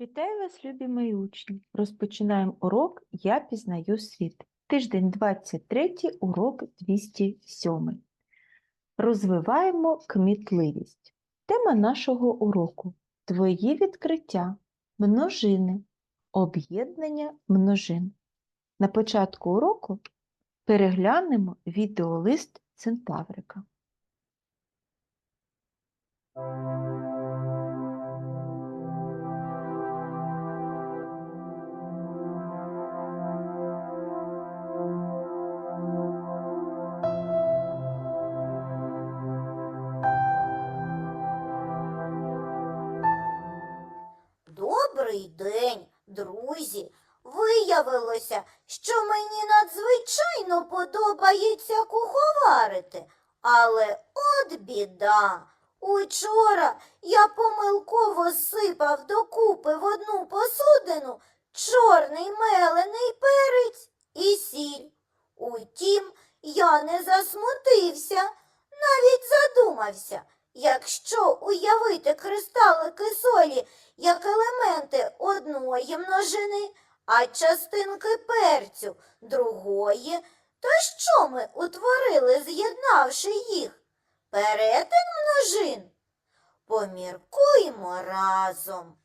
Вітаю вас, любі мої учні! Розпочинаємо урок Я пізнаю світ. Тиждень 23, урок 207. Розвиваємо кмітливість. Тема нашого уроку Твої відкриття, множини, об'єднання множин. На початку уроку переглянемо відеолист Центаврика. Добрий день, друзі. Виявилося, що мені надзвичайно подобається куховарити. Але от біда. Учора я помилково сипав докупи в одну посудину чорний мелений перець і сіль. Утім, я не засмутився, навіть задумався, якщо уявити кристалики солі як елементи одної множини, а частинки перцю другої, то що ми утворили, з'єднавши їх? Перетин множин? Поміркуймо разом.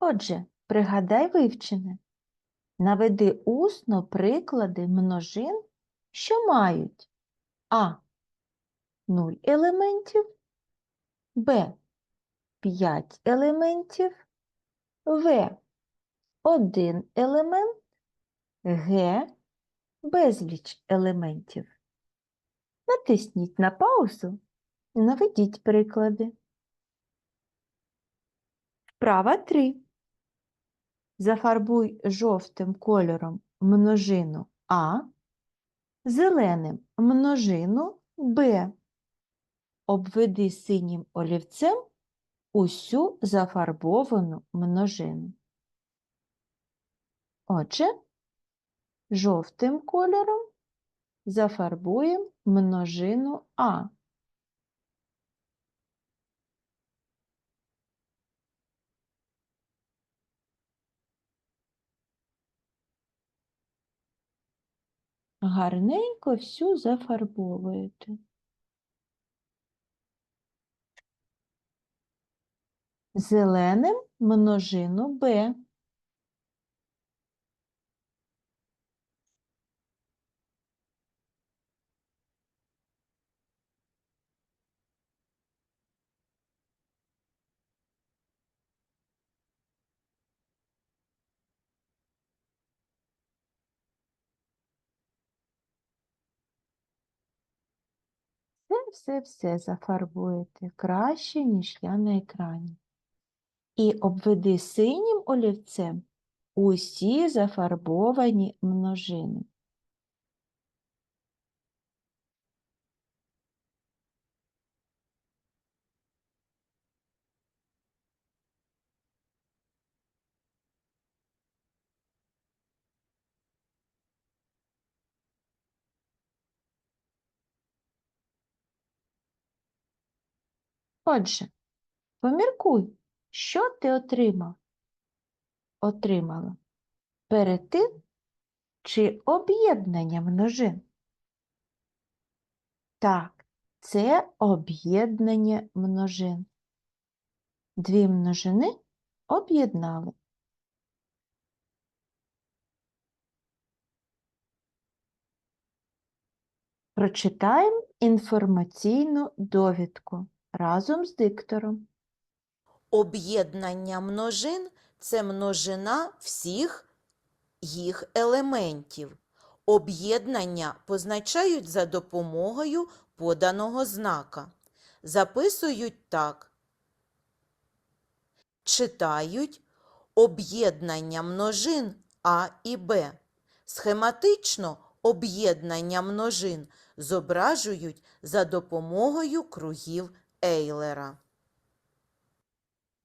Отже, пригадай вивчене. Наведи усно приклади множин, що мають А. 0 елементів, Б. 5 елементів, В. 1 елемент, Г. Безліч елементів. Натисніть на паузу і наведіть приклади. Вправа 3. Зафарбуй жовтим кольором множину А, зеленим множину Б. Обведи синім олівцем усю зафарбовану множину. Отже, жовтим кольором зафарбуємо множину А. Гарненько всю зафарбовуєте. Зеленим множину Б. Все-все-все зафарбуєте краще, ніж я на екрані. І обведи синім олівцем усі зафарбовані множини. Отже, поміркуй, що ти отримав? Отримала перетин чи об'єднання множин? Так, це об'єднання множин. Дві множини об'єднали. Прочитаємо інформаційну довідку разом з диктором. Об'єднання множин це множина всіх їх елементів. Об'єднання позначають за допомогою поданого знака. Записують так. Читають об'єднання множин А і Б. Схематично об'єднання множин зображують за допомогою кругів Ейлера.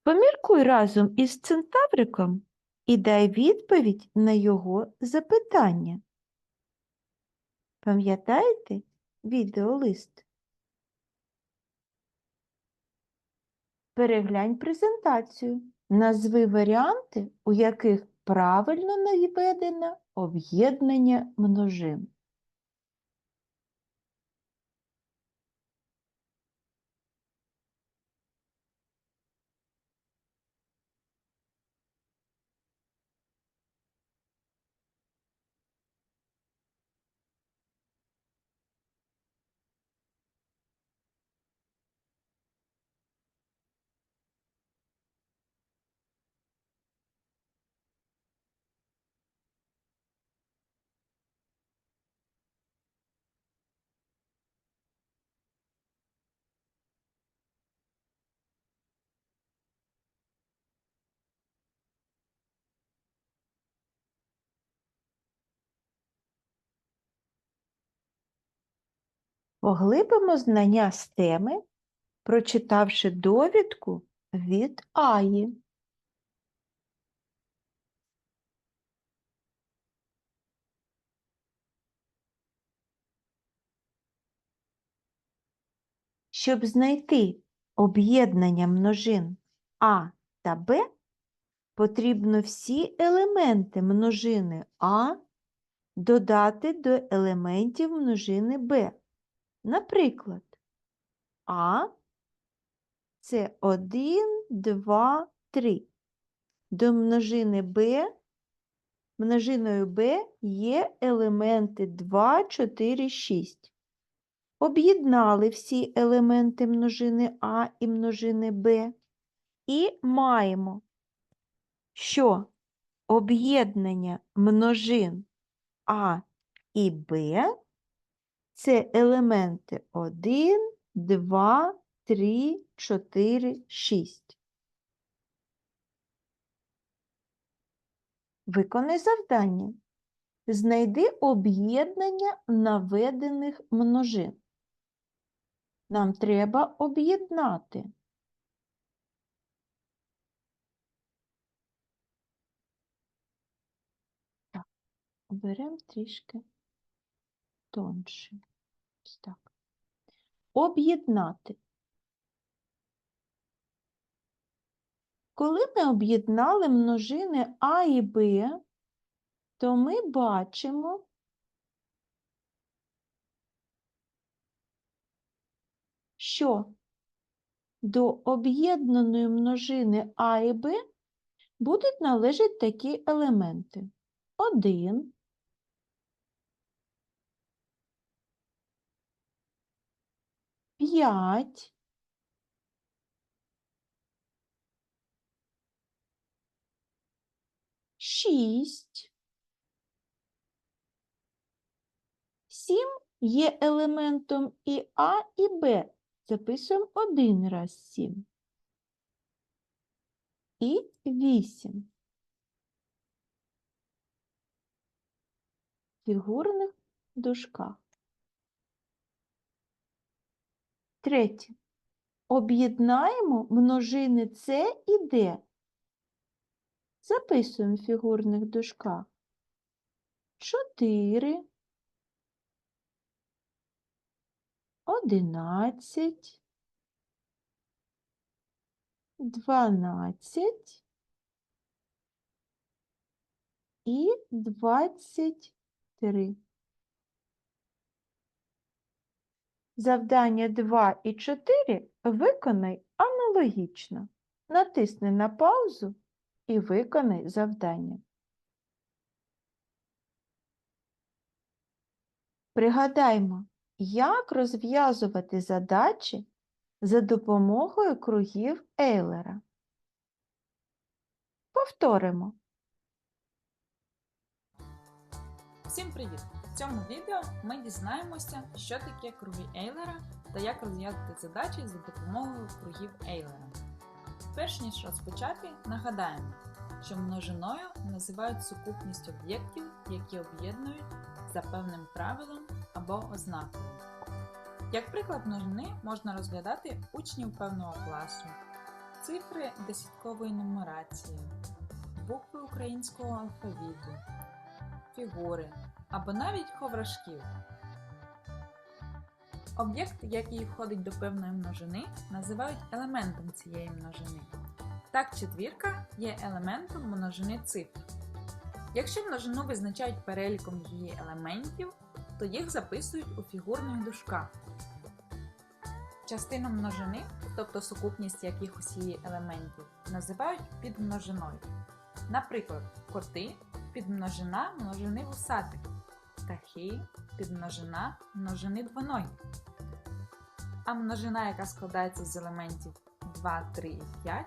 Поміркуй разом із центавриком і дай відповідь на його запитання. Пам'ятаєте відеолист? Переглянь презентацію. Назви варіанти, у яких правильно наведено об'єднання множин. Поглибимо знання з теми, прочитавши довідку від Аї. Щоб знайти об'єднання множин А та Б, потрібно всі елементи множини А додати до елементів множини Б. Наприклад, А це 1, 2, 3. До множини Б, множиною Б є елементи 2, 4, 6. Об'єднали всі елементи множини А і множини Б. І маємо, що об'єднання множин А і Б це елементи 1, 2, 3, 4, 6. Виконай завдання. Знайди об'єднання наведених множин. Нам треба об'єднати. Беремо трішки тонше. Так. Об'єднати. Коли ми об'єднали множини А і Б, то ми бачимо, що до об'єднаної множини А і Б будуть належати такі елементи. 1, 5, 6, 7 є елементом і А, і Б. Записуємо один раз 7. І 8. В фігурних дужках. Третє. Об'єднаємо множини С і Д. Записуємо в фігурних дужках. 4, 11, 12 і 23. Завдання 2 і 4 виконай аналогічно. Натисни на паузу і виконай завдання. Пригадаймо, як розв'язувати задачі за допомогою кругів Ейлера. Повторимо. Всім привіт! В цьому відео ми дізнаємося, що таке круги Ейлера та як розв'язати задачі за допомогою кругів Ейлера. Перш ніж розпочати, нагадаємо, що множиною називають сукупність об'єктів, які об'єднують за певним правилом або ознакою. Як приклад множини можна розглядати учнів певного класу, цифри десяткової нумерації, букви українського алфавіту, фігури або навіть ховрашків. Об'єкт, який входить до певної множини, називають елементом цієї множини. Так, четвірка є елементом множини цифр. Якщо множину визначають переліком її елементів, то їх записують у фігурних дужках. Частину множини, тобто сукупність якихось її елементів, називають підмножиною. Наприклад, коти підмножина множини вусатих, птахи підмножина множини двоногі. А множина, яка складається з елементів 2, 3 і 5,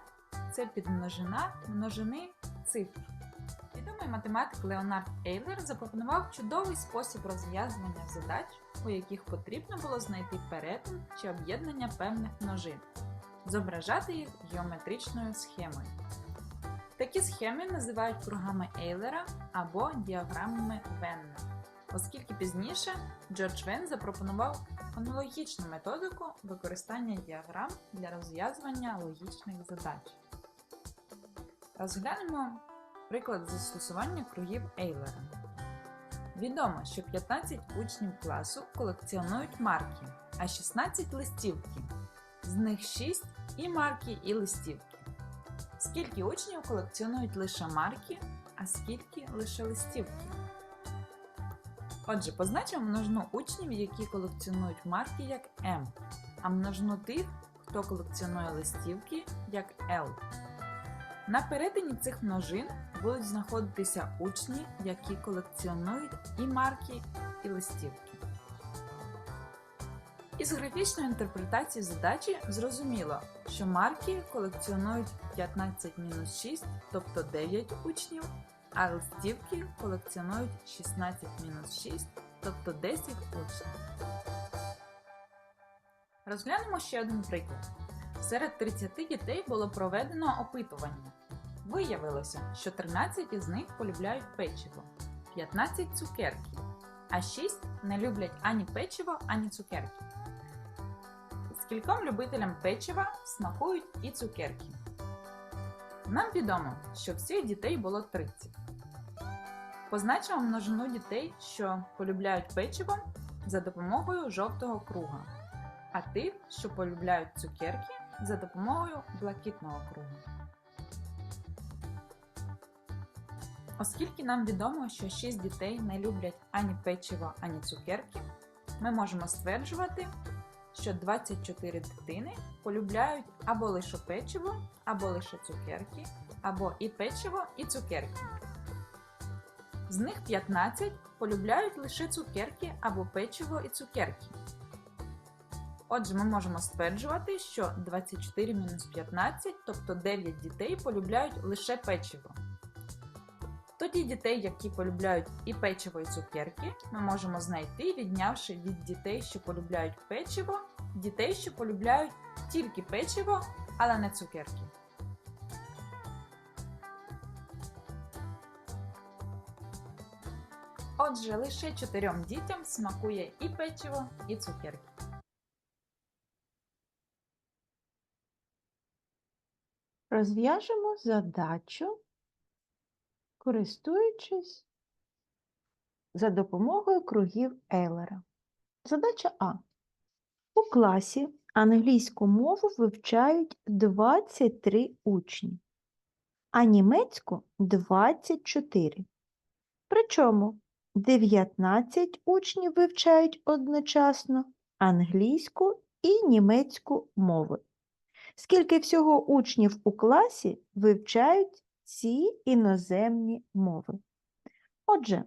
це підмножина множини цифр. Відомий математик Леонард Ейлер запропонував чудовий спосіб розв'язування задач, у яких потрібно було знайти перетин чи об'єднання певних множин, зображати їх геометричною схемою. Такі схеми називають кругами Ейлера або діаграмами Венна, оскільки пізніше Джордж Вен запропонував аналогічну методику використання діаграм для розв'язування логічних задач. Розглянемо приклад застосування кругів Ейлера. Відомо, що 15 учнів класу колекціонують марки, а 16 листівки. З них 6 і марки, і листівки. Скільки учнів колекціонують лише марки, а скільки лише листівки? Отже, позначимо множину учнів, які колекціонують марки як М, а множину тих, хто колекціонує листівки як L. На перетині цих множин будуть знаходитися учні, які колекціонують і марки, і листівки. Із графічної інтерпретації задачі зрозуміло, що марки колекціонують 15-6, тобто 9 учнів, а листівки колекціонують 16 мінус 6, тобто 10 учнів. Розглянемо ще один приклад. Серед 30 дітей було проведено опитування. Виявилося, що 13 із них полюбляють печиво, 15 цукерки, а 6 не люблять ані печиво, ані цукерки. Скільком любителям печива смакують і цукерки. Нам відомо, що всіх дітей було 30. Позначимо множину дітей, що полюбляють печиво за допомогою жовтого круга, а тих, що полюбляють цукерки, за допомогою блакитного кругу. Оскільки нам відомо, що 6 дітей не люблять ані печиво, ані цукерки, ми можемо стверджувати, що 24 дитини полюбляють або лише печиво, або лише цукерки, або і печиво, і цукерки. З них 15 полюбляють лише цукерки або печиво і цукерки. Отже, ми можемо стверджувати, що 24 мінус 15, тобто 9 дітей полюбляють лише печиво. Тоді дітей, які полюбляють і печиво, і цукерки, ми можемо знайти, віднявши від дітей, що полюбляють печиво, дітей, що полюбляють тільки печиво, але не цукерки. Отже, лише чотирьом дітям смакує і печиво, і цукерки. Розв'яжемо задачу, користуючись за допомогою кругів Ейлера. Задача А. У класі англійську мову вивчають 23 учні, а німецьку 24. Причому 19 учнів вивчають одночасно англійську і німецьку мови. Скільки всього учнів у класі вивчають ці іноземні мови? Отже,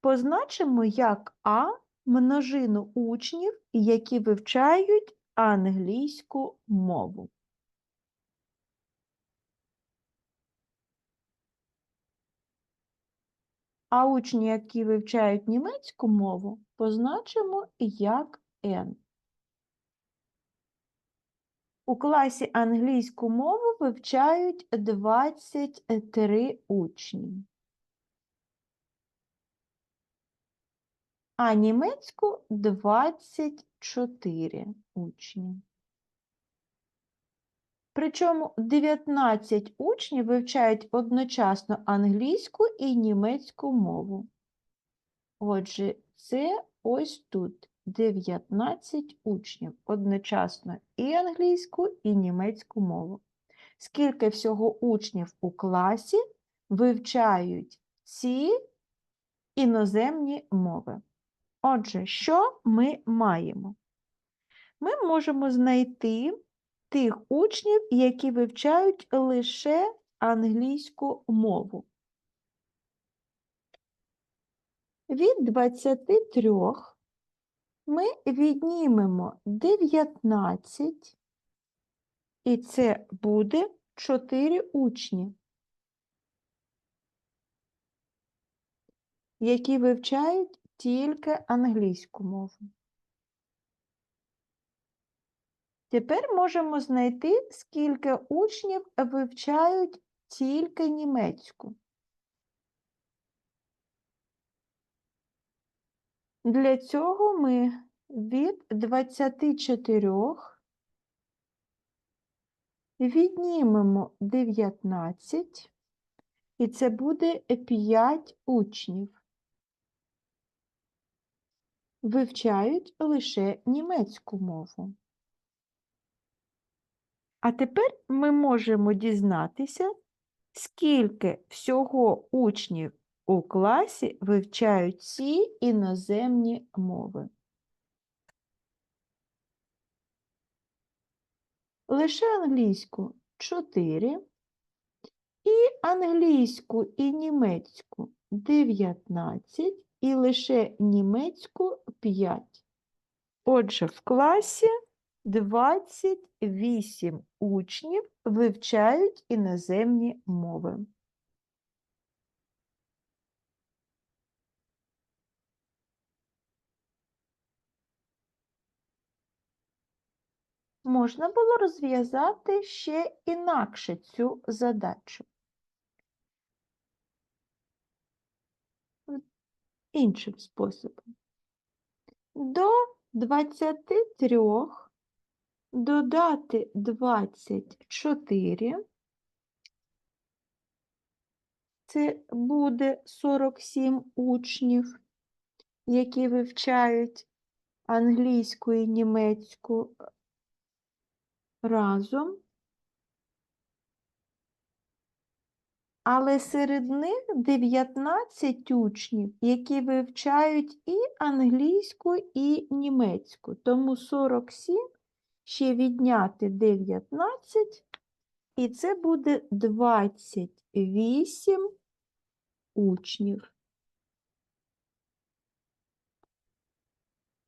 позначимо як А множину учнів, які вивчають англійську мову. А учні, які вивчають німецьку мову, позначимо як N. У класі англійську мову вивчають 23 учні. А німецьку 24 учні. Причому 19 учнів вивчають одночасно англійську і німецьку мову. Отже, це ось тут 19 учнів одночасно і англійську, і німецьку мову. Скільки всього учнів у класі вивчають ці іноземні мови? Отже, що ми маємо? Ми можемо знайти тих учнів, які вивчають лише англійську мову. Від 23 ми віднімемо 19, і це буде 4 учні, які вивчають тільки англійську мову. Тепер можемо знайти, скільки учнів вивчають тільки німецьку. Для цього ми від 24 віднімемо 19, і це буде 5 учнів. Вивчають лише німецьку мову. А тепер ми можемо дізнатися, скільки всього учнів у класі вивчають ці іноземні мови. Лише англійську 4, і англійську і німецьку 19, і лише німецьку 5. Отже, в класі 28 учнів вивчають іноземні мови. Можна було розв'язати ще інакше цю задачу. Іншим способом. До 23 додати 24. Це буде 47 учнів, які вивчають англійську і німецьку разом. Але серед них 19 учнів, які вивчають і англійську, і німецьку. Тому 47 ще відняти 19, і це буде 28 учнів.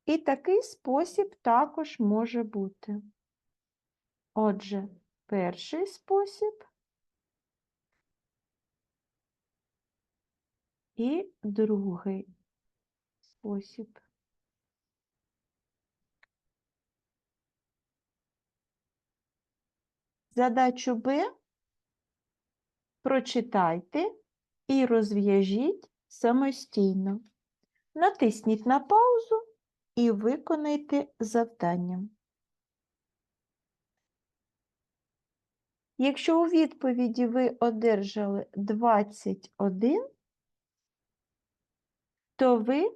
І такий спосіб також може бути. Отже, перший спосіб і другий спосіб. Задачу Б прочитайте і розв'яжіть самостійно. Натисніть на паузу і виконайте завдання. Якщо у відповіді ви одержали 21, то ви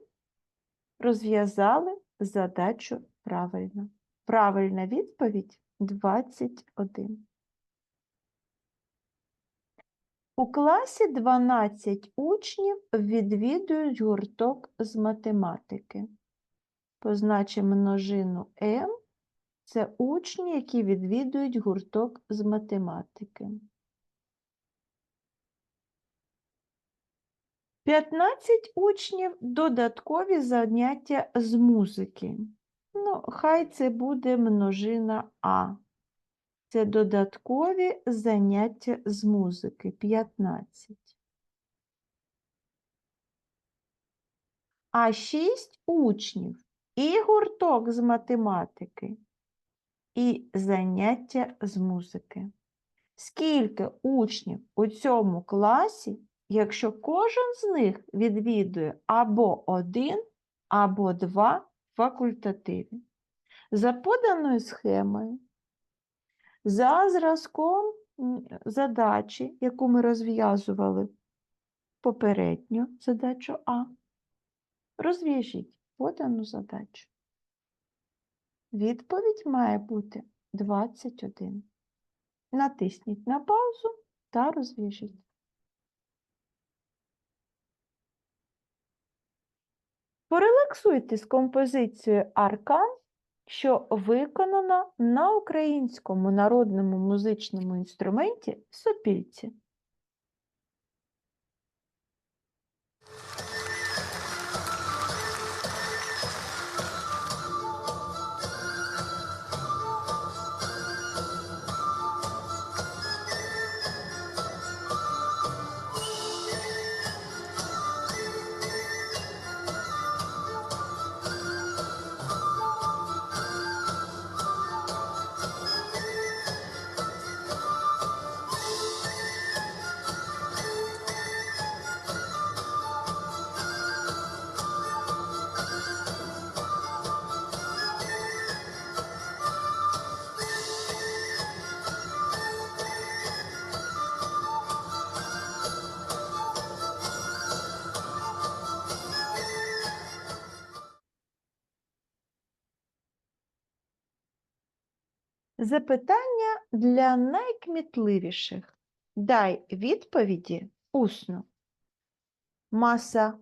розв'язали задачу правильно. Правильна відповідь 21. У класі 12 учнів відвідують гурток з математики. Позначимо множину М. Це учні, які відвідують гурток з математики. 15 учнів додаткові заняття з музики. Ну, хай це буде множина А. Це додаткові заняття з музики 15. А 6 учнів і гурток з математики, і заняття з музики. Скільки учнів у цьому класі, якщо кожен з них відвідує або один, або два факультативи? За поданою схемою, за зразком задачі, яку ми розв'язували попередню задачу А, розв'яжіть подану задачу. відповідь має бути 21. Натисніть на паузу та розв'яжіть. Порелаксуйте з композицією Аркан, що виконана на українському народному музичному інструменті сопільці. Запитання для найкмітливіших. Дай відповіді усно. Маса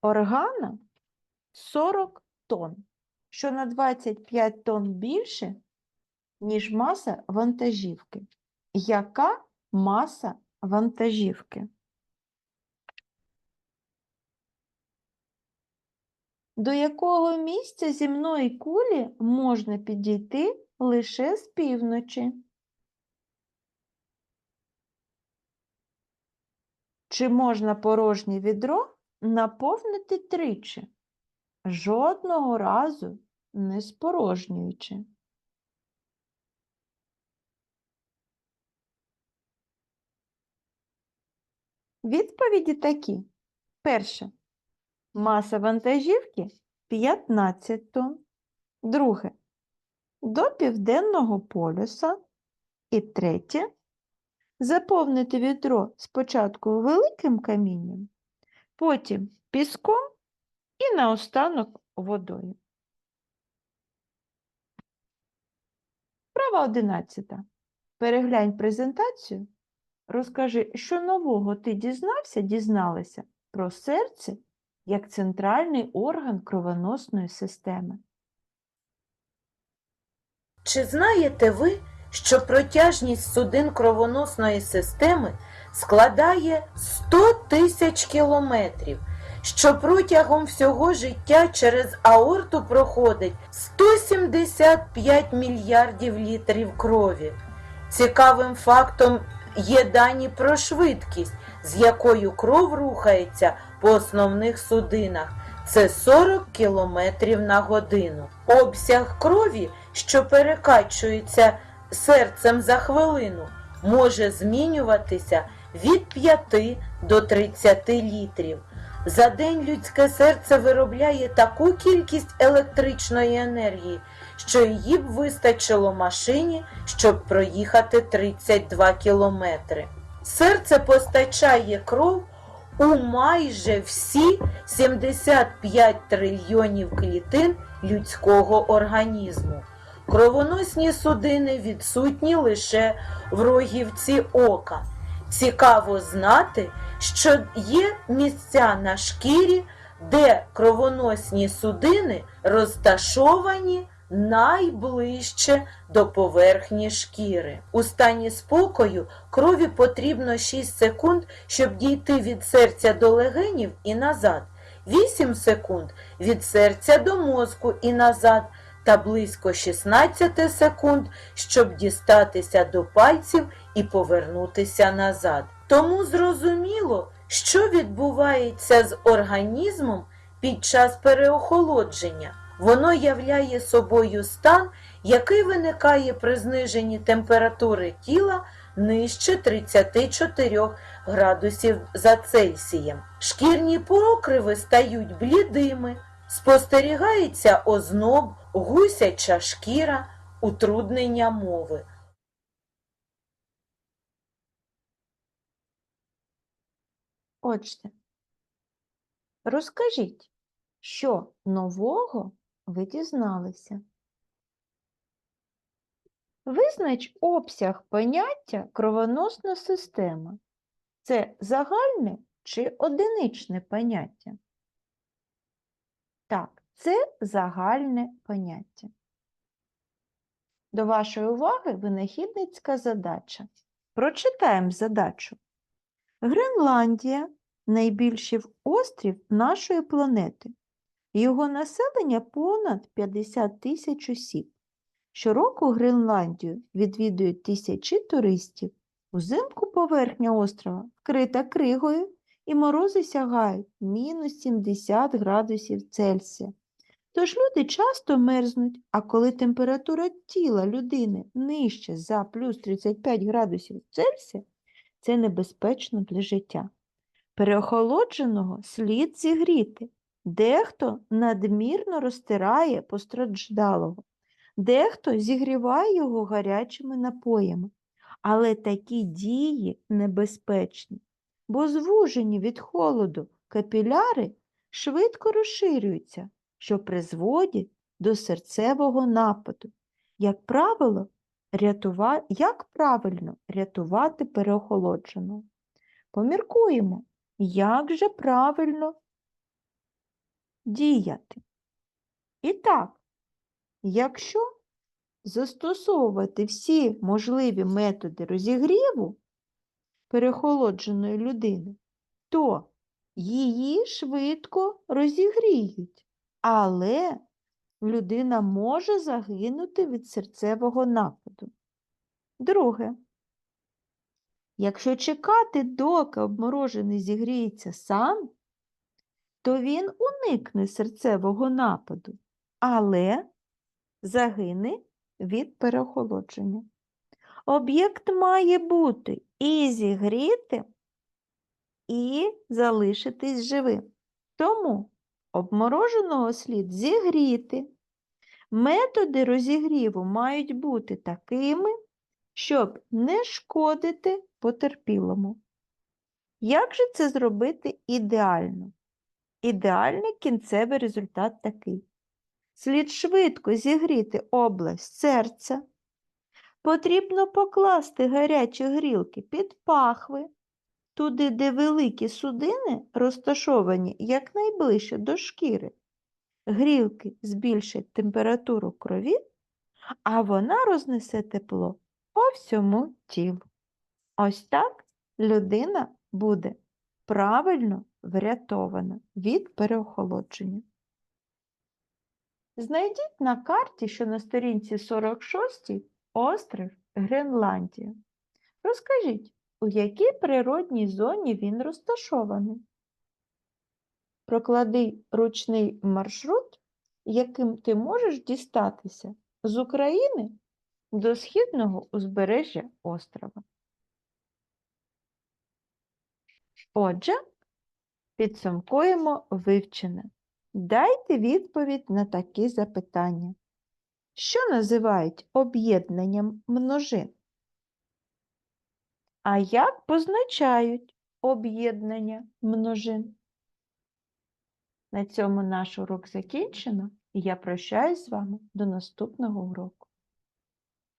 органа 40 тонн, що на 25 тонн більше, ніж маса вантажівки. Яка маса вантажівки? До якого місця земної кулі можна підійти лише з півночі? Чи можна порожнє відро наповнити тричі, жодного разу не спорожнюючи? Відповіді такі. Перше. Маса вантажівки 15 тонн. Друге. До південного полюса. І третє. Заповнити відро спочатку великим камінням, потім піском і наостанок водою. Права 11. Переглянь презентацію. Розкажи, що нового ти дізнався, дізналася про серце як центральний орган кровоносної системи. Чи знаєте ви, що протяжність судин кровоносної системи складає 100 тисяч кілометрів, що протягом всього життя через аорту проходить 175 мільярдів літрів крові? Цікавим фактом є дані про швидкість, з якою кров рухається по основних судинах. Це 40 кілометрів на годину. Обсяг крові, що перекачується серцем за хвилину, може змінюватися від 5 до 30 літрів. За день людське серце виробляє таку кількість електричної енергії, що її б вистачило машині, щоб проїхати 32 кілометри. Серце постачає кров у майже всі 75 трильйонів клітин людського організму. Кровоносні судини відсутні лише в рогівці ока. Цікаво знати, що є місця на шкірі, де кровоносні судини розташовані найближче до поверхні шкіри. У стані спокою крові потрібно 6 секунд, щоб дійти від серця до легенів і назад, 8 секунд від серця до мозку і назад, та близько 16 секунд, щоб дістатися до пальців і повернутися назад. Тому зрозуміло, що відбувається з організмом під час переохолодження. Воно являє собою стан, який виникає при зниженні температури тіла нижче 34 градусів за Цельсієм. Шкірні покриви стають блідими, спостерігається озноб, гусяча шкіра, утруднення мови. Отже, розкажіть, що нового ви дізналися. Визнач обсяг поняття кровоносна система. Це загальне чи одиничне поняття? Так, це загальне поняття. До вашої уваги винахідницька задача. Прочитаємо задачу. Гренландія найбільший острів нашої планети. Його населення понад 50 тисяч осіб. Щороку Гренландію відвідують тисячі туристів. Узимку поверхня острова вкрита кригою і морози сягають мінус 70 градусів Цельсія. Тож люди часто мерзнуть, а коли температура тіла людини нижче за плюс 35 градусів Цельсія, це небезпечно для життя. Переохолодженого слід зігріти. Дехто надмірно розтирає постраждалого, дехто зігріває його гарячими напоями. Але такі дії небезпечні, бо звужені від холоду капіляри швидко розширюються, що призводить до серцевого нападу. Як правило, рятува... як правильно рятувати переохолодженого? Поміркуємо, як же правильно діяти. І так, якщо застосовувати всі можливі методи розігріву перехолодженої людини, то її швидко розігріють, але людина може загинути від серцевого нападу. Друге, якщо чекати, доки обморожений зігріється сам, то він уникне серцевого нападу, але загине від переохолодження. Об'єкт має бути і зігріти, і залишитись живим. Тому обмороженого слід зігріти. Методи розігріву мають бути такими, щоб не шкодити потерпілому. Як же це зробити ідеально? Ідеальний кінцевий результат такий. Слід швидко зігріти область серця. Потрібно покласти гарячі грілки під пахви, туди, де великі судини розташовані якнайближче до шкіри. Грілки збільшать температуру крові, а вона рознесе тепло по всьому тілу. Ось так людина буде правильно врятована від переохолодження. Знайдіть на карті, що на сторінці 46 острів Гренландія. Розкажіть, у якій природній зоні він розташований? Проклади ручний маршрут, яким ти можеш дістатися з України до східного узбережжя острова. Отже, підсумкуємо вивчене. Дайте відповідь на такі запитання. Що називають об'єднанням множин? А як позначають об'єднання множин? На цьому наш урок закінчено, і я прощаюсь з вами до наступного уроку.